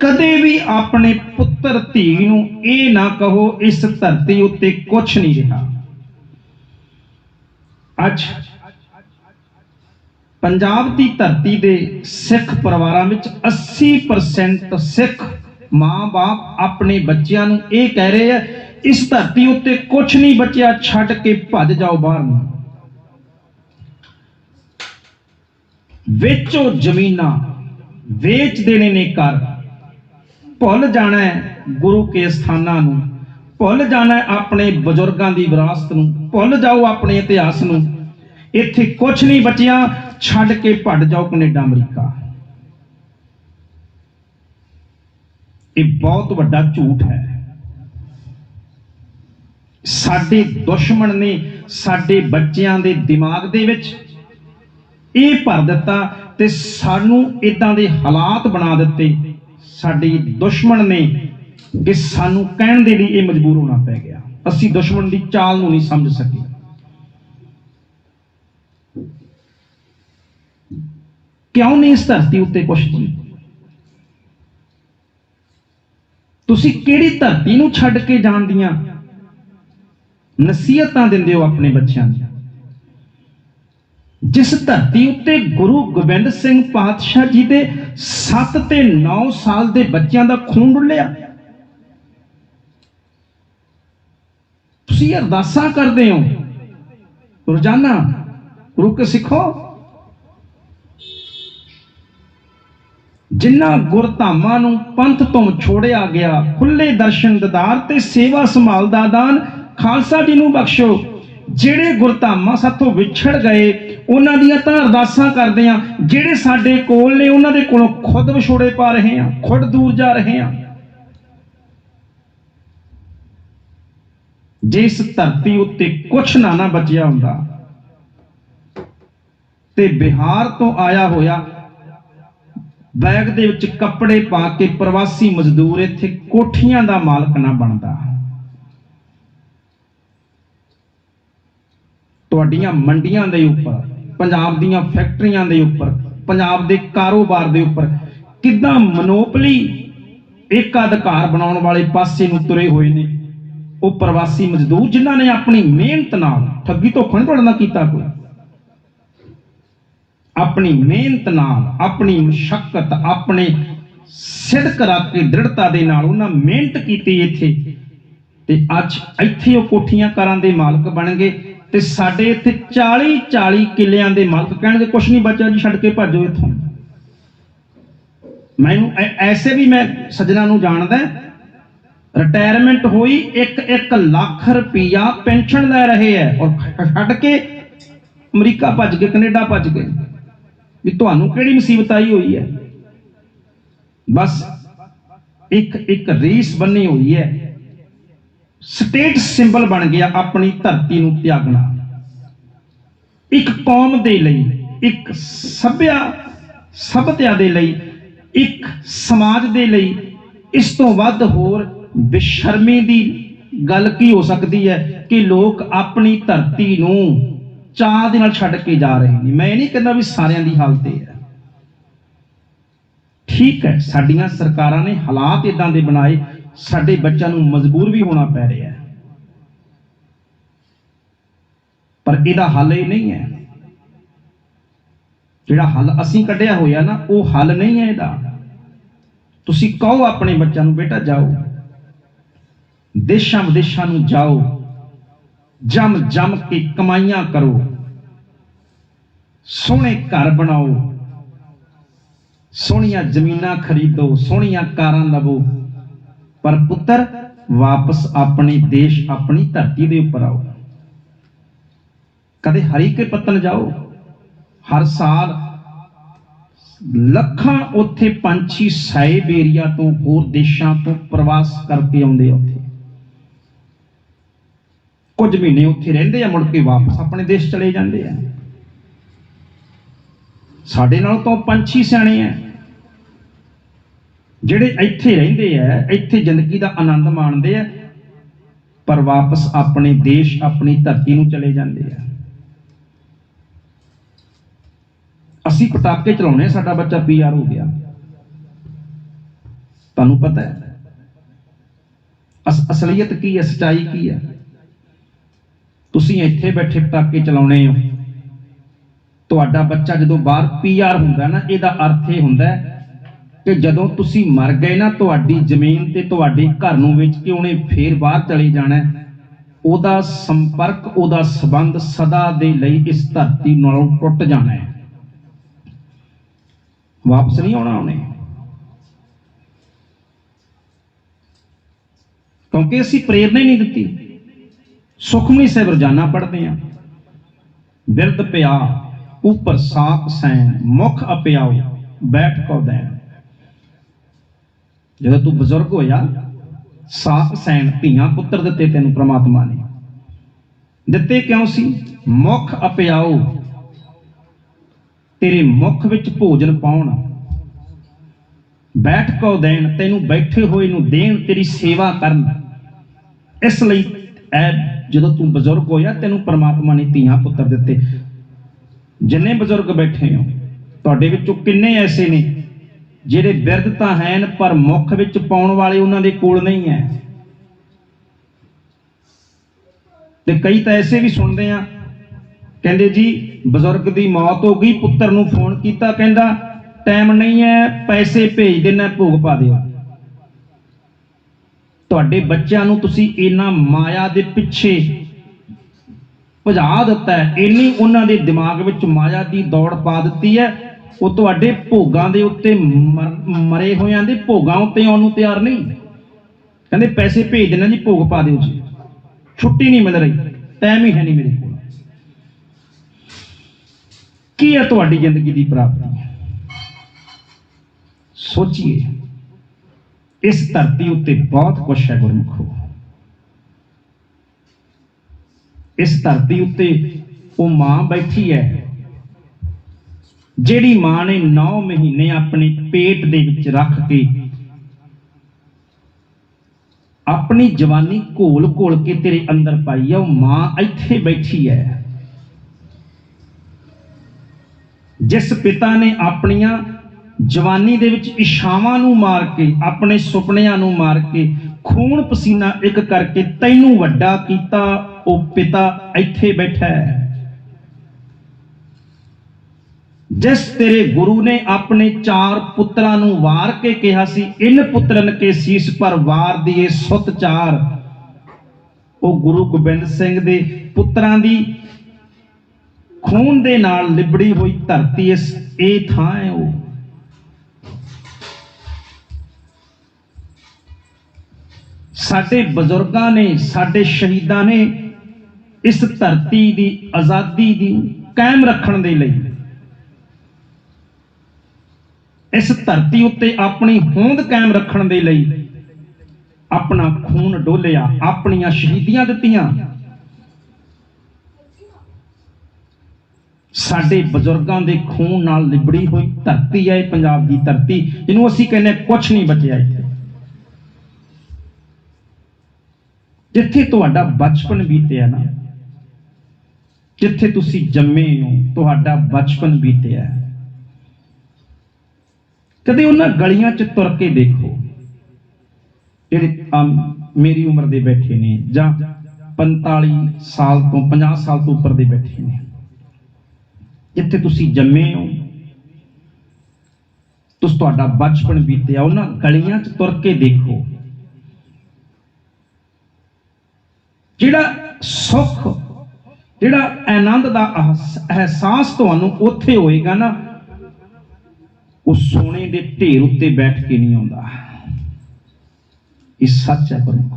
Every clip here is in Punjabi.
ਕਦੇ ਵੀ ਆਪਣੇ ਪੁੱਤਰ ਧੀ ਨੂੰ ਇਹ ਨਾ ਕਹੋ, ਇਸ ਧਰਤੀ ਉੱਤੇ ਕੁਝ ਨਹੀਂ ਰਿਹਾ। ਅੱਜ ਪੰਜਾਬ ਦੀ ਧਰਤੀ ਦੇ ਸਿੱਖ ਪਰਿਵਾਰਾਂ ਵਿੱਚ 80% ਸਿੱਖ ਮਾਂ-ਬਾਪ ਆਪਣੇ ਬੱਚਿਆਂ ਨੂੰ ਇਹ ਕਹਿ ਰਹੇ ਆ, ਇਸ ਧਰਤੀ ਉੱਤੇ ਕੁਝ ਨਹੀਂ ਬਚਿਆ, ਛੱਡ ਕੇ ਭੱਜ ਜਾਓ ਬਾਹਰ ਨੂੰ। ਵੇਚੋ ਜ਼ਮੀਨਾਂ ਵੇਚ ਦੇਣੇ ਨੇ ਘਰ। ਭੁੱਲ ਜਾਣਾ ਗੁਰੂ ਕੇ ਸਥਾਨਾਂ ਨੂੰ, ਭੁੱਲ ਜਾਣਾ ਆਪਣੇ ਬਜ਼ੁਰਗਾਂ ਦੀ ਵਿਰਾਸਤ ਨੂੰ, ਭੁੱਲ ਜਾਓ ਆਪਣੇ ਇਤਿਹਾਸ ਨੂੰ। ਇੱਥੇ ਕੁਝ ਨਹੀਂ ਬਚਿਆ, ਛੱਡ ਕੇ ਭੱਜ ਜਾਓ ਕੈਨੇਡਾ, ਅਮਰੀਕਾ। ਇਹ ਬਹੁਤ ਵੱਡਾ ਝੂਠ ਹੈ। ਸਾਡੇ ਦੁਸ਼ਮਣ ਨੇ ਸਾਡੇ ਬੱਚਿਆਂ ਦੇ ਦਿਮਾਗ ਦੇ ਵਿੱਚ ਇਹ ਭਰ ਦਿੱਤਾ ਤੇ ਸਾਨੂੰ ਇਦਾਂ ਦੇ ਹਾਲਾਤ ਬਣਾ ਦਿੱਤੇ। ਸਾਡੇ ਦੁਸ਼ਮਣ ਨੇ ਕਿ ਸਾਨੂੰ ਕਹਿਣ ਦੇ ਲਈ ਇਹ ਮਜਬੂਰ ਹੋਣਾ ਪੈ ਗਿਆ। ਅਸੀਂ ਦੁਸ਼ਮਣ ਦੀ ਚਾਲ ਨੂੰ ਨਹੀਂ ਸਮਝ ਸਕੇ। ਕਿਉਂ ਨਹੀਂ ਇਸ ਧਰਤੀ ਉੱਤੇ ਕੁਛ ਜੀ ਤੁਸੀਂ ਕਿਹੜੀ ਧਰਤੀ ਨੂੰ ਛੱਡ ਕੇ ਜਾਣ ਦੀਆਂ ਨਸੀਹਤਾਂ ਦਿੰਦੇ ਹੋ ਆਪਣੇ ਬੱਚਿਆਂ ਨੂੰ ਜਿਸ ਧਰਤੀ ਉੱਤੇ ਗੁਰੂ ਗੋਬਿੰਦ ਸਿੰਘ ਪਾਤਸ਼ਾਹ ਜੀ ਦੇ 7 ਤੇ 9 ਸਾਲ ਦੇ ਬੱਚਿਆਂ ਦਾ ਖੂਨ ਡੁੱਲਿਆ ਤੁਸੀਂ ਅਰਦਾਸਾਂ ਕਰਦੇ ਹੋ। ਰੋਜ਼ਾਨਾ ਰੁਕ ਸਿੱਖੋ। ਜਿਨ੍ਹਾਂ ਗੁਰਧਾਮਾਂ ਨੂੰ ਪੰਥ ਤੋਂ ਛੋੜਿਆ ਗਿਆ, ਖੁੱਲੇ ਦਰਸ਼ਨ ਦਦਾਰ ਤੇ ਸੇਵਾ ਸੰਭਾਲ ਦਾ ਦਾਨ ਖਾਲਸਾ ਜੀ ਨੂੰ ਬਖਸ਼ੋ। ਜਿਹੜੇ ਗੁਰਧਾਮਾਂ ਸਾਥੋਂ ਵਿਛੜ ਗਏ, ਉਹਨਾਂ ਦੀਆਂ ਤਾਂ ਅਰਦਾਸਾਂ ਕਰਦੇ ਆ ਜਿਹੜੇ ਸਾਡੇ ਕੋਲ ਨੇ, ਉਹਨਾਂ ਦੇ ਕੋਲੋਂ ਖੁਦ ਵਿਛੋੜੇ ਪਾ ਰਹੇ ਆ ਖੁਦ ਦੂਰ ਜਾ ਰਹੇ ਆ ਜਿਸ ਧਰਤੀ ਉੱਤੇ ਕੁਛ ਨਾ ਨਾ ਬਚਿਆ ਹੁੰਦਾ, ਤੇ ਬਿਹਾਰ ਤੋਂ ਆਇਆ ਹੋਇਆ ਬੈਗ ਦੇ ਵਿੱਚ ਕੱਪੜੇ ਪਾ ਕੇ ਪ੍ਰਵਾਸੀ ਮਜ਼ਦੂਰ ਇੱਥੇ ਕੋਠੀਆਂ ਦਾ ਮਾਲਕ ਨਾ ਬਣਦਾ। ਤੁਹਾਡੀਆਂ ਮੰਡੀਆਂ ਦੇ ਉੱਪਰ, ਪੰਜਾਬ ਦੀਆਂ ਫੈਕਟਰੀਆਂ ਦੇ ਉੱਪਰ, ਪੰਜਾਬ ਦੇ ਕਾਰੋਬਾਰ ਦੇ ਉੱਪਰ ਕਿੱਦਾਂ ਮਨੋਪਲੀ ਇੱਕ ਅਧਿਕਾਰ ਬਣਾਉਣ ਵਾਲੇ ਪਾਸੇ ਨੂੰ ਤੁਰੇ ਹੋਏ ਨੇ? ਉਹ ਪ੍ਰਵਾਸੀ ਮਜ਼ਦੂਰ ਜਿਨ੍ਹਾਂ ਨੇ ਆਪਣੀ ਮਿਹਨਤ ਨਾਲ ਠੱਗੀ ਧੋਖਾ ਨਹੀਂ ਤੁਹਾਡੇ ਨਾਲ ਕੀਤਾ ਕੋਈ? ਆਪਣੀ ਮਿਹਨਤ ਨਾਲ, ਆਪਣੀ ਮੁਸ਼ਕਲ ਆਪਣੇ ਸਿਦਕ ਰੱਖ ਕੇ ਦ੍ਰਿੜਤਾ ਦੇ ਨਾਲ ਉਹਨਾਂ ਮਿਹਨਤ ਕੀਤੀ ਇੱਥੇ। ਤੇ ਅੱਜ ਇੱਥੇ ਉਹ ਕੋਠੀਆਂ ਕਾਰਾਂ ਦੇ ਮਾਲਕ ਬਣ ਗਏ। ਤੇ ਸਾਡੇ ਇੱਥੇ 40 40 ਕਿੱਲਿਆਂ ਦੇ ਮਾਲਕ ਕਹਿਣਗੇ, ਕੁਛ ਨਹੀਂ ਬਚਿਆ ਜੀ, ਛੱਡ ਕੇ ਭੱਜੋ ਇੱਥੋਂ। ਮੈਨੂੰ ਐਸੇ ਵੀ ਮੈਂ ਸੱਜਣਾ ਨੂੰ ਜਾਣਦਾ ਰਿਟਾਇਰਮੈਂਟ ਹੋਈ 1-1 ਲੱਖ ਰੁਪਈਆ ਪੈਨਸ਼ਨ ਲੈ ਰਹੇ ਐ ਔਰ ਛੱਡ ਕੇ ਅਮਰੀਕਾ ਭੱਜ ਗਏ, ਕੈਨੇਡਾ ਭੱਜ ਗਏ। ਵੀ ਤੁਹਾਨੂੰ ਕਿਹੜੀ ਮੁਸੀਬਤ ਆਈ ਹੋਈ ਹੈ? ਬਸ ਇੱਕ ਇੱਕ ਰੀਸ ਬੰਨੀ ਹੋਈ ਹੈ। ਸਟੇਟ ਸਿੰਬਲ ਬਣ ਗਿਆ ਆਪਣੀ ਧਰਤੀ ਨੂੰ ਤਿਆਗਣਾ। ਇੱਕ ਕੌਮ ਦੇ ਲਈ, ਇੱਕ ਸਭਿਆ ਸਭਤਿਆ ਦੇ ਲਈ, ਇੱਕ ਸਮਾਜ ਦੇ ਲਈ, ਇਸ ਤੋਂ ਵੱਧ ਹੋਰ ਬੇਸ਼ਰਮੀ ਦੀ ਗੱਲ ਕੀ ਹੋ ਸਕਦੀ ਹੈ ਕਿ ਲੋਕ ਆਪਣੀ ਧਰਤੀ ਨੂੰ ਚਾਹ ਦੇ ਨਾਲ ਛੱਡ ਕੇ ਜਾ ਰਹੇ ਨੇ? ਮੈਂ ਇਹ ਨਹੀਂ ਕਹਿੰਦਾ ਵੀ ਸਾਰਿਆਂ ਦੀ ਹਾਲਤ ਇਹ ਹੈ। ਠੀਕ ਹੈ, ਸਾਡੀਆਂ ਸਰਕਾਰਾਂ ਨੇ ਹਾਲਾਤ ਇਦਾਂ ਦੇ ਬਣਾਏ ਸਾਡੇ ਬੱਚਿਆਂ ਨੂੰ ਮਜਬੂਰ ਵੀ ਹੋਣਾ ਪੈ ਰਿਹਾ ਹੈ। ਪਰ ਇਹਦਾ ਹੱਲ ਇਹ ਨਹੀਂ ਹੈ। ਜਿਹੜਾ ਹੱਲ ਅਸੀਂ ਕੱਢਿਆ ਹੋਇਆ ਨਾ, ਉਹ ਹੱਲ ਨਹੀਂ ਹੈ ਇਹਦਾ। ਤੁਸੀਂ ਕਹੋ ਆਪਣੇ ਬੱਚਿਆਂ ਨੂੰ, ਬੇਟਾ ਜਾਓ। ਦੇਸ਼ਾਂ ਵਿਦੇਸ਼ਾਂ ਨੂੰ ਜਾਓ। ਜਮ ਜਮ ਕੇ ਕਮਾਈਆਂ ਕਰੋ। ਸੋਹਣੇ ਘਰ ਬਣਾਓ। ਸੋਹਣੀਆਂ ਜ਼ਮੀਨਾਂ ਖਰੀਦੋ, ਸੋਹਣੀਆਂ ਕਾਰਾਂ ਲਵੋ। ਪਰ ਪੁੱਤਰ, ਵਾਪਸ ਆਪਣੇ ਦੇਸ਼, ਆਪਣੀ ਧਰਤੀ ਦੇ ਉੱਪਰ ਆਓ। ਕਦੇ ਹਰੀ ਕੇ ਪੱਤਨ ਜਾਓ। ਹਰ ਸਾਲ ਲੱਖਾਂ ਉੱਥੇ ਪੰਛੀ ਸਾਈਬੇਰੀਆ ਤੋਂ, ਹੋਰ ਦੇਸ਼ਾਂ ਤੋਂ ਪ੍ਰਵਾਸ ਕਰਕੇ ਆਉਂਦੇ ਆ ਉੱਥੇ। ਕੁਝ ਮਹੀਨੇ ਉੱਥੇ ਰਹਿੰਦੇ ਆ, ਮੁੜ ਕੇ ਵਾਪਸ ਆਪਣੇ ਦੇਸ਼ ਚਲੇ ਜਾਂਦੇ ਆ। ਸਾਡੇ ਨਾਲ ਤਾਂ ਪੰਛੀ ਸਿਆਣੇ ਆ। ਜਿਹੜੇ ਇੱਥੇ ਰਹਿੰਦੇ ਆ, ਇੱਥੇ ਜ਼ਿੰਦਗੀ ਦਾ ਆਨੰਦ ਮਾਣਦੇ ਆ, ਪਰ ਵਾਪਸ ਆਪਣੇ ਦੇਸ਼, ਆਪਣੀ ਧਰਤੀ ਨੂੰ ਚਲੇ ਜਾਂਦੇ ਆ। ਅਸੀਂ ਪਟਾਕੇ ਚਲਾਉਣੇ ਸਾਡਾ ਬੱਚਾ ਪੀਆਰ ਹੋ ਗਿਆ। ਤੁਹਾਨੂੰ ਪਤਾ ਹੈ, ਅਸ, ਅਸਲੀਅਤ ਕੀ ਹੈ, ਸਚਾਈ ਕੀ ਹੈ? ਤੁਸੀਂ ਇੱਥੇ ਬੈਠੇ ਪਟਾਕੇ ਚਲਾਉਣੇ ਹੋ। ਤੁਹਾਡਾ ਬੱਚਾ ਜਦੋਂ ਬਾਹਰ ਪੀਆਰ ਹੁੰਦਾ ਨਾ, ਇਹਦਾ ਅਰਥ ਇਹ ਹੁੰਦਾ ਹੈ ਕਿ ਜਦੋਂ ਤੁਸੀਂ ਮਰ ਗਏ ਨਾ, ਤੁਹਾਡੀ ਜ਼ਮੀਨ ਤੇ ਤੁਹਾਡੇ ਘਰ ਨੂੰ ਵੇਚ ਕੇ ਉਹਨੇ ਫੇਰ ਬਾਹਰ ਚਲੇ ਜਾਣਾ ਉਹਦਾ ਸੰਪਰਕ, ਉਹਦਾ ਸਬੰਧ ਸਦਾ ਦੇ ਲਈ ਇਸ ਧਰਤੀ ਨਾਲੋਂ ਟੁੱਟ ਜਾਣਾ ਹੈ। ਵਾਪਸ ਨਹੀਂ ਆਉਣਾ ਉਹਨੇ। ਕਿਉਂਕਿ ਅਸੀਂ ਪ੍ਰੇਰਨਾ ਹੀ ਨਹੀਂ ਦਿੱਤੀ। ਸੁਖਮਨੀ ਸਾਹਿਬ ਰੋਜ਼ਾਨਾ ਪੜ੍ਹਦੇ ਆ। ਬਿਰਧ ਪਿਆ, ਉਪਰ ਸਾਕ ਸੈਨ ਮੁਖ ਅਪਿਆਓ ਬੈਠ ਕੋ ਦੇਣ। ਜਦੋਂ ਤੂੰ ਬਜ਼ੁਰਗ ਹੋਇਆ ਸਾਕ ਸੈਨ ਧੀਆਂ ਪੁੱਤਰ ਦਿੱਤੇ ਤੈਨੂੰ ਪ੍ਰਮਾਤਮਾ ਨੇ। ਦਿੱਤੇ ਕਿਉਂ ਸੀ? ਮੁਖ ਅਪਿਆਓ। ਤੇਰੇ ਮੁਖ ਵਿੱਚ ਭੋਜਨ ਪਾਉਣ। ਬੈਠ ਕੋ ਦੇਣ, ਤੈਨੂੰ ਬੈਠੇ ਹੋਏ ਨੂੰ ਦੇਣ, ਤੇਰੀ ਸੇਵਾ ਕਰਨ। ਇਸ ਲਈ ਐ, ਜਦੋਂ ਤੂੰ ਬਜ਼ੁਰਗ ਹੋਇਆ, ਤੈਨੂੰ ਪ੍ਰਮਾਤਮਾ ਨੇ ਧੀਆਂ, ਪੁੱਤਰ ਦਿੱਤੇ। ਜਿੰਨੇ ਬਜ਼ੁਰਗ ਬੈਠੇ ਹੋ, ਤੁਹਾਡੇ ਵਿੱਚੋਂ ਕਿੰਨੇ ਐਸੇ ਨੇ ਜਿਹੜੇ ਬਿਰਧ ਤਾਂ ਹਨ, ਪਰ ਮੁਖ ਵਿੱਚ ਪਾਉਣ ਵਾਲੇ ਉਹਨਾਂ ਦੇ ਕੋਲ ਨਹੀਂ ਹੈ। ਤੇ ਕਈ ਤਾਂ ਐਸੇ ਵੀ ਸੁਣਦੇ ਆ, ਕਹਿੰਦੇ ਜੀ, ਬਜ਼ੁਰਗ ਦੀ ਮੌਤ ਹੋ ਗਈ, ਪੁੱਤਰ ਨੂੰ ਫੋਨ ਕੀਤਾ, ਕਹਿੰਦਾ, ਟਾਈਮ ਨਹੀਂ ਹੈ, ਪੈਸੇ ਭੇਜ ਦੇਣਾ ਭੋਗ ਪਾ ਦਿਓ। ਤੁਹਾਡੇ ਬੱਚਿਆਂ ਨੂੰ ਤੁਸੀਂ ਇਹਨਾਂ ਮਾਇਆ ਦੇ ਪਿੱਛੇ ਭਜਾ ਦਿੱਤਾ ਇੰਨੀ ਉਹਨਾਂ ਦੇ ਦਿਮਾਗ ਵਿੱਚ ਮਾਇਆ ਦੀ ਦੌੜ ਪਾ ਦਿੱਤੀ ਹੈ ਉਹ ਤੁਹਾਡੇ ਭੋਗਾਂ ਦੇ ਉੱਤੇ ਮਰ- ਮਰੇ ਹੋਇਆਂ ਦੇ ਭੋਗਾਂ ਉੱਤੇ ਆਉਣ ਨੂੰ ਤਿਆਰ ਨਹੀਂ। ਕਹਿੰਦੇ ਪੈਸੇ ਭੇਜ ਦੇਣਾ ਜੀ, ਭੋਗ ਪਾ ਦਿਓ ਜੀ। ਛੁੱਟੀ ਨਹੀਂ ਮਿਲ ਰਹੀ ਟਾਈਮ ਹੀ ਹੈ ਨਹੀਂ ਮੇਰੇ ਕੋਲ। ਕੀ ਹੈ ਤੁਹਾਡੀ ਜ਼ਿੰਦਗੀ ਦੀ ਪ੍ਰਾਪਤੀ? ਸੋਚੀਏ, ਇਸ ਧਰਤੀ ਉੱਤੇ ਬਹੁਤ ਕੁਝ ਹੈ ਗੁਰਮੁਖੋ। ਇਸ ਧਰਤੀ ਉੱਤੇ ਉਹ ਮਾਂ ਬੈਠੀ ਹੈ ਜਿਹੜੀ ਮਾਂ ਨੇ 9 ਮਹੀਨੇ ਆਪਣੇ ਪੇਟ ਦੇ ਵਿੱਚ ਰੱਖ ਕੇ ਆਪਣੀ ਜਵਾਨੀ ਘੋਲ ਘੋਲ ਕੇ ਤੇਰੇ ਅੰਦਰ ਪਾਈ ਹੈ ਉਹ ਮਾਂ ਇੱਥੇ ਬੈਠੀ ਹੈ। ਜਿਸ ਪਿਤਾ ਨੇ ਆਪਣੀਆਂ ਜਵਾਨੀ ਦੇ ਵਿੱਚ ਇਸ਼ਾਵਾਂ ਨੂੰ ਮਾਰ ਕੇ, ਆਪਣੇ ਸੁਪਨਿਆਂ ਨੂੰ ਮਾਰ ਕੇ, ਖੂਨ ਪਸੀਨਾ ਇੱਕ ਕਰਕੇ ਤੈਨੂੰ ਵੱਡਾ ਕੀਤਾ, ਉਹ ਪਿਤਾ ਇੱਥੇ ਬੈਠਾ ਹੈ। ਜਿਸ ਤੇਰੇ ਗੁਰੂ ਨੇ ਆਪਣੇ ਚਾਰ ਪੁੱਤਰਾਂ ਨੂੰ ਵਾਰ ਕੇ ਕਿਹਾ ਸੀ, ਇਨ ਪੁੱਤਰਨ ਕੇ ਸੀਸ ਪਰ ਵਾਰ ਦੀਏ ਸੁਤ ਚਾਰ। ਉਹ ਗੁਰੂ ਗੋਬਿੰਦ ਸਿੰਘ ਦੇ ਪੁੱਤਰਾਂ ਦੀ ਖੂਨ ਦੇ ਨਾਲ ਲਿਬੜੀ ਹੋਈ ਧਰਤੀ ਇਸ, ਇਹ ਥਾਂ ਹੈ ਉਹ। ਸਾਡੇ ਬਜ਼ੁਰਗਾਂ ਨੇ, ਸਾਡੇ ਸ਼ਹੀਦਾਂ ਨੇ ਇਸ ਧਰਤੀ ਦੀ ਆਜ਼ਾਦੀ ਦੀ ਕਾਇਮ ਰੱਖਣ ਦੇ ਲਈ ਇਸ ਧਰਤੀ ਉੱਤੇ ਆਪਣੀ ਹੋਂਦ ਕਾਇਮ ਰੱਖਣ ਦੇ ਲਈ ਆਪਣਾ ਖੂਨ ਡੋਲਿਆ, ਆਪਣੀਆਂ ਸ਼ਹੀਦੀਆਂ ਦਿੱਤੀਆਂ। ਸਾਡੇ ਬਜ਼ੁਰਗਾਂ ਦੇ ਖੂਨ ਨਾਲ ਲਿਬੜੀ ਹੋਈ ਧਰਤੀ ਹੈ, ਇਹ ਪੰਜਾਬ ਦੀ ਧਰਤੀ। ਇਹਨੂੰ ਅਸੀਂ ਕਹਿੰਦੇ ਕੁਝ ਨਹੀਂ ਬਚਿਆ ਇੱਥੇ। ਜਿੱਥੇ ਤੁਹਾਡਾ ਬਚਪਨ ਬੀਤਿਆ ਨਾ, ਜਿੱਥੇ ਤੁਸੀਂ ਜੰਮੇ ਹੋ, ਤੁਹਾਡਾ ਬਚਪਨ ਬੀਤਿਆ। ਕਦੇ ਉਹਨਾਂ ਗਲੀਆਂ 'ਚ ਤੁਰ ਕੇ ਦੇਖੋ, ਜਿਹੜੇ ਮੇਰੀ ਉਮਰ ਦੇ ਬੈਠੇ ਨੇ ਜਾਂ 45 ਸਾਲ ਤੋਂ 50 ਸਾਲ ਤੋਂ ਉੱਪਰ ਦੇ ਬੈਠੇ ਨੇ। ਜਿੱਥੇ ਤੁਸੀਂ ਜੰਮੇ ਹੋ, ਤੁਸੀਂ ਤੁਹਾਡਾ ਬਚਪਨ ਬੀਤਿਆ, ਉਹਨਾਂ ਗਲੀਆਂ 'ਚ ਤੁਰ ਕੇ ਦੇਖੋ। ਜਿਹੜਾ ਸੁੱਖ, ਜਿਹੜਾ ਆਨੰਦ ਦਾ ਅਹਿਸ- ਅਹਿਸਾਸ ਤੁਹਾਨੂੰ ਉੱਥੇ ਹੋਏਗਾ ਨਾ ਉਹ ਸੋਨੇ ਦੇ ਢੇਰ ਉੱਤੇ ਬੈਠ ਕੇ ਨਹੀਂ ਆਉਂਦਾ। ਇਹ ਸੱਚ ਹੈ ਪ੍ਰਮੁੱਖ।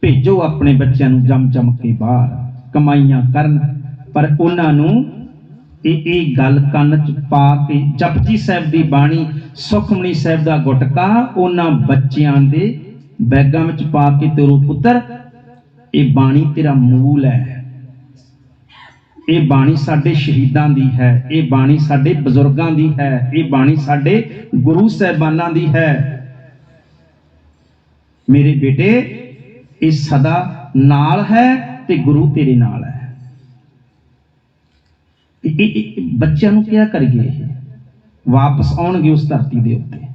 ਭੇਜੋ ਆਪਣੇ ਬੱਚਿਆਂ ਨੂੰ ਜਮ ਜਮ ਕੇ ਬਾਹਰ, ਕਮਾਈਆਂ ਕਰਨ, ਪਰ ਉਹਨਾਂ ਨੂੰ ਇਹ ਇਹ ਗੱਲ ਕੰਨ ਚ ਪਾ ਕੇ ਜਪਜੀ ਸਾਹਿਬ ਦੀ ਬਾਣੀ, ਸੁਖਮਨੀ ਸਾਹਿਬ ਦਾ ਗੁਟਕਾ ਉਹਨਾਂ ਬੱਚਿਆਂ ਦੇ ਬੈਗਾਂ ਵਿੱਚ ਪਾ ਕੇ ਤੇਰੋ ਪੁੱਤਰ, ਇਹ ਬਾਣੀ ਤੇਰਾ ਮੂਲ ਹੈ। ਇਹ ਬਾਣੀ ਸਾਡੇ ਸ਼ਹੀਦਾਂ ਦੀ ਹੈ, ਇਹ ਬਾਣੀ ਸਾਡੇ ਬਜ਼ੁਰਗਾਂ ਦੀ ਹੈ, ਇਹ ਬਾਣੀ ਸਾਡੇ ਗੁਰੂ ਸਾਹਿਬਾਨਾਂ ਦੀ ਹੈ। ਮੇਰੇ ਬੇਟੇ, ਇਹ ਸਦਾ ਨਾਲ ਹੈ ਤੇ ਗੁਰੂ ਤੇਰੇ ਨਾਲ ਹੈ। ਬੱਚਿਆਂ ਨੂੰ ਕਿਹਾ ਕਰੀਏ ਵਾਪਸ ਆਉਣਗੇ ਉਸ ਧਰਤੀ ਦੇ ਉੱਤੇ।